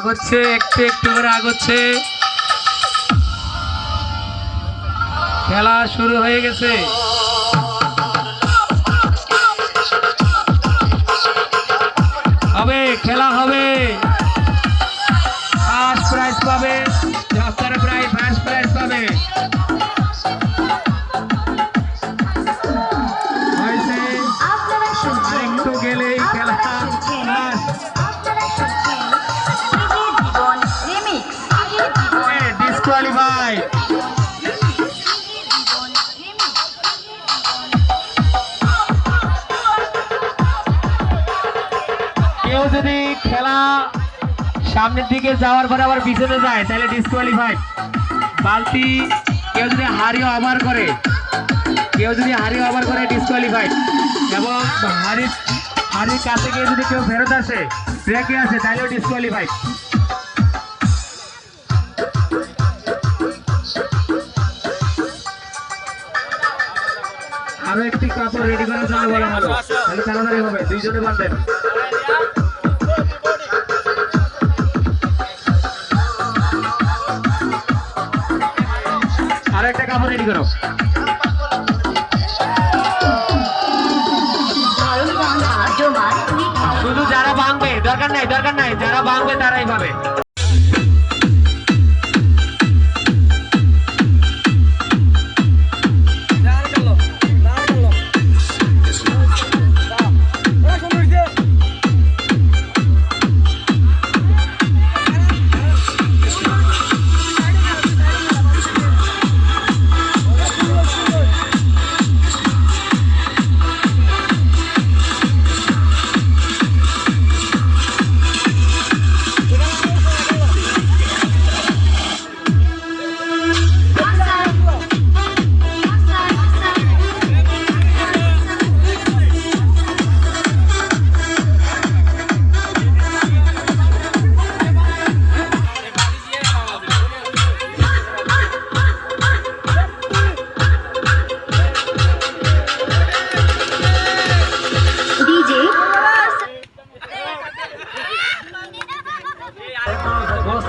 আগচ্ছে, একটু একটু করে আগচ্ছে। খেলা শুরু হয়ে গেছে। হবে, খেলা হবে। ফার্স্ট প্রাইজ পাবে ফার্স্ট প্রাইজ পাবে। ডিসকোয়ালিফাই রিমিক্স কেউ যদি খেলা সামনের দিকে যাওয়ার পরে আবার পিছনে যায়, তাহলে ডিসকোয়ালিফাইড বালতি কেউ যদি হারিও ওভার করে, কেউ যদি হারিও ওভার করে ডিসকোয়ালিফাইড এবং হারি হারির কাছে গিয়ে যদি কেউ ফেরত আসে ব্রেকে আসে, তাহলেও ডিসকোয়ালিফাইড আরও একটি কাপড় রেডি করার জন্য বলা হলো। তাহলে তাড়াতাড়ি হবে দুইজনে বাঁধবেন আরও একটা কাপড় রেডি করো। ভালো শুধু যারা ভাঙবে দরকার নাই দরকার নাই যারা ভাঙবে তারাই পাবে।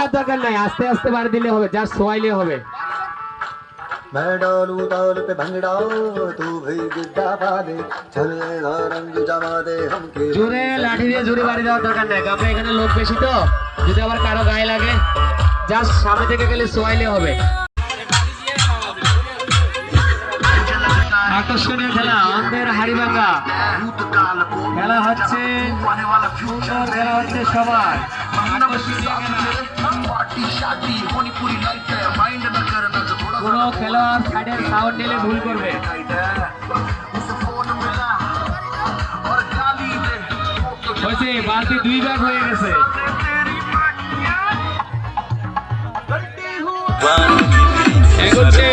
জোরে বাড়ি দেওয়ার দরকার নাই আস্তে আস্তে বাড়ি দিলে হবে যা সোয়াইলে হবে मैं डालू ताल पे भंगड़ा तू भी गिद्दा पा दे चलेगा रंग जमा दे हमके জোরে লাঠি দিয়ে জোরে বাড়ি দেওয়ার দরকার নাই কারণ এখানে লোক বেশি তো যদি আবার কারো গায়ে লাগে জাস্ট সামনে থেকে গেলে সোয়াইলে হবে আকর্ষণীয় খেলা অন্ধের হাড়িভাঙ্গা খেলা হচ্ছে সুন্দর খেলা হচ্ছে সবার আকর্ষণীয় খেলা কোন খেলোয়াড় সাইডের সাউন্ড নিলে ভুল করবে। হয়েছে, বালতি দুই ব্যাগ হয়ে গেছে। এগোচ্ছে।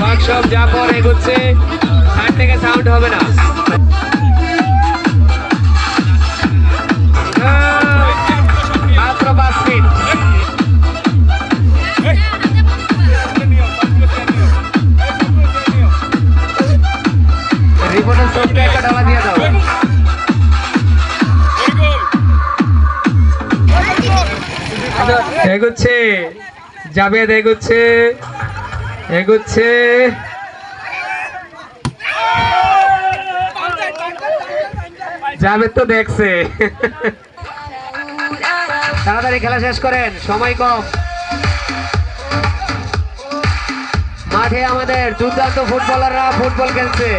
ওয়ার্কশপ যা পর এগোচ্ছে সাইড থেকে সাউন্ড হবে না। এগুচ্ছে, জাবেদ এগুচ্ছে এগুচ্ছে। জাবেদ তো দেখছে। তাড়াতাড়ি খেলা শেষ করেন, সময় কম। মাঠে আমাদের দুর্দান্ত ফুটবলাররা ফুটবল খেলছে।